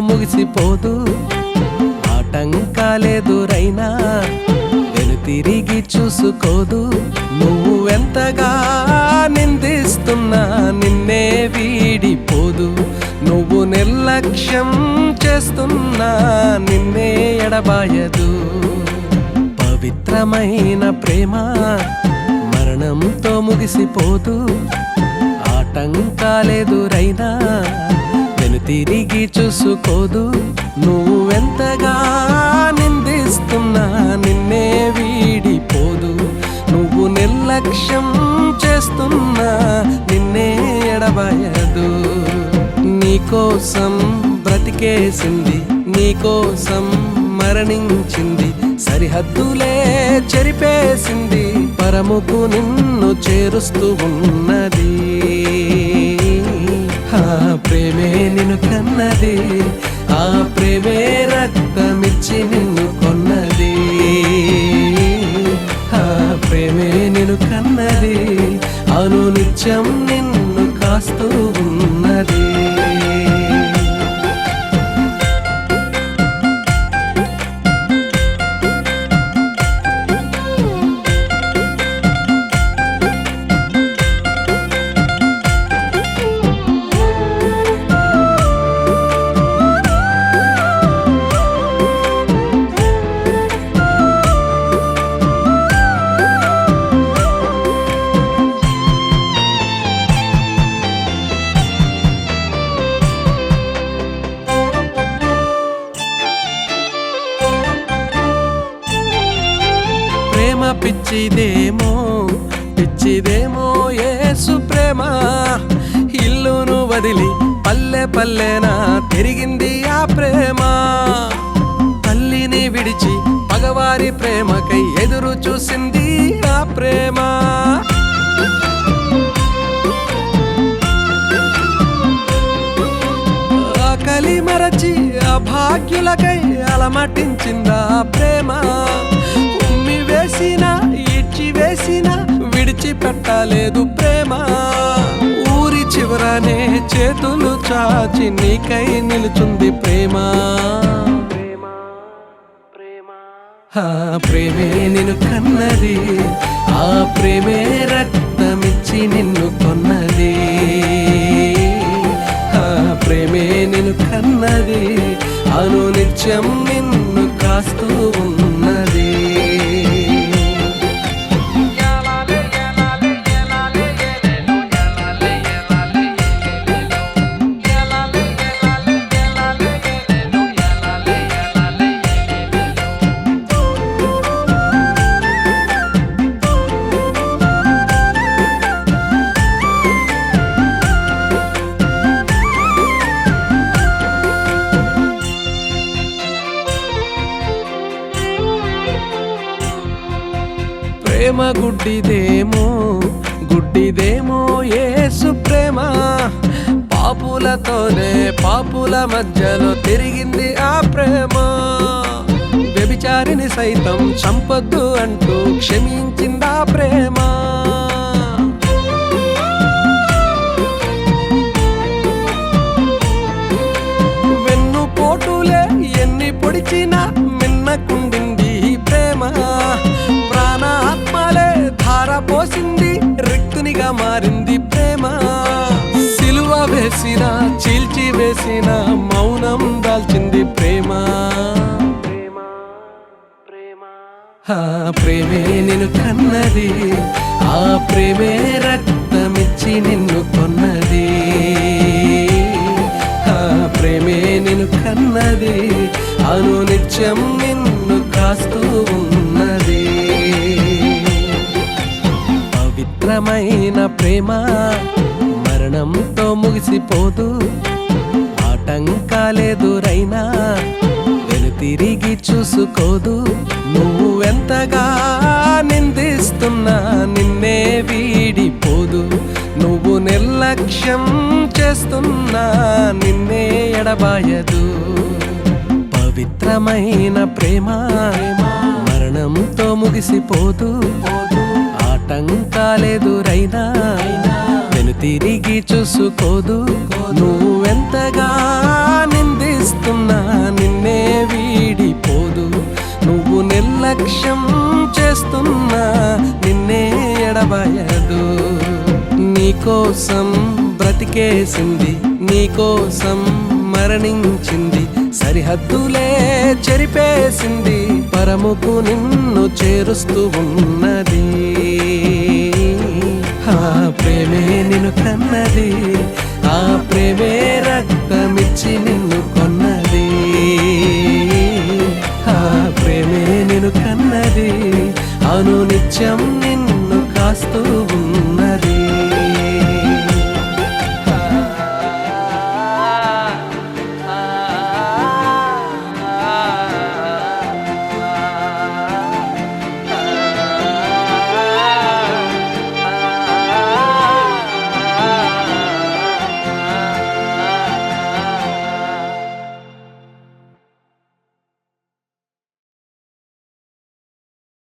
ముగిసిపోదు. ఆటంకాలెదురైనా వెనుతిరిగి చూసుకోదు. నువ్వు ఎంతగా నిందిస్తున్నా నిన్నే వీడిపోదు. నువ్వు నిర్లక్ష్యం చేస్తున్నా నిన్నే ఎడబాయదు. పవిత్రమైన ప్రేమ మరణంతో ముగిసిపోదు. ఆటంకాలెదురైనా తిరిగి చూసుకోదు. నువ్వెంతగా నిందిస్తున్నా నిన్నే వీడిపోదు. నువ్వు నిర్లక్ష్యం చేస్తున్నా నిన్నే ఎడబాయదు. నీకోసం బ్రతికేసింది నీకోసం మరణించింది సరిహద్దులే చెరిపేసింది పరముకు నిన్ను చేరుస్తూ ఉన్నది. ఆ ప్రేమే నిన్ను కన్నది ఆ ప్రేమే రక్తమిచ్చి నిన్ను కొన్నది. ఆ ప్రేమే నిన్ను కన్నది అను నిత్యం పిచ్చిదేమో పిచ్చిదేమో యేసు ప్రేమ. ఇల్లును వదిలి పల్లె పల్లెనా తిరిగింది ఆ ప్రేమ. తల్లిని విడిచి పగవారి ప్రేమకై ఎదురు చూసింది ఆ ప్రేమ. ఆకలి మరచి అభాగ్యులకై అలమటించిందా ప్రేమ. కట్టలేదు ప్రేమ. ఊరి చివరనే చేతులు చాచి నీకై నిలుచుంది ప్రేమ. ప్రేమే నిన్ను కన్నది. ఆ ప్రేమే రక్తమిచ్చి నిన్ను కొన్నది. ఆ ప్రేమే నిన్ను కన్నది. అను నిత్యం నిన్ను కాస్తూ ఉంది. ప్రేమ గుడ్డిదేమో గుడ్డిదేమో ఏసు ప్రేమ. పాపులతోనే పాపుల మధ్యలో తిరిగింది ఆ ప్రేమ. వ్యభిచారిని సైతం చంపద్దు అంటూ క్షమించిందా ప్రేమ? వెన్ను పోటులే ఎన్ని పొడిచినా మిన్నకుండి చీల్చి మౌనం దాల్చింది ప్రేమ. ప్రేమే నిన్ను కన్నది ఆ ప్రేమే రక్తమిచ్చి నిన్ను కొన్నది. ఆ ప్రేమే నిన్ను కన్నది అను నిత్యం నిన్ను కాస్తూ ఉన్నది. పవిత్రమైన ప్రేమ మరణంతో ముగిసిపోదు ఆటంకాలెదురైనా వెనుతిరిగి చూసుకోదు. నువ్వెంతగా నిందిస్తున్నా నిన్నే వీడిపోదు. నువ్వు నిర్లక్ష్యం చేస్తున్నా నిన్నే ఎడబాయదు. పవిత్రమైన ప్రేమ మరణంతో ముగిసిపోదు. ఆటంకాలెదురైనా తిరిగి చూసుకోదు. చూసుకోదు నువ్వెంతగా నిందిస్తున్నా నిన్నే వీడిపోదు. నువ్వు నిర్లక్ష్యం చేస్తున్నా నిన్నే ఎడబాయదు. నీకోసం బ్రతికేసింది నీకోసం మరణించింది సరిహద్దులే చెరిపేసింది పరముకు నిన్ను చేరుస్తూ ఉన్నది. ఆ ప్రేమే నిన్ను కన్నది. ఆ ప్రేమే రక్తమిచ్చి నిన్ను కొన్నది. ఆ ప్రేమే నిన్ను కన్నది. అనునిత్యం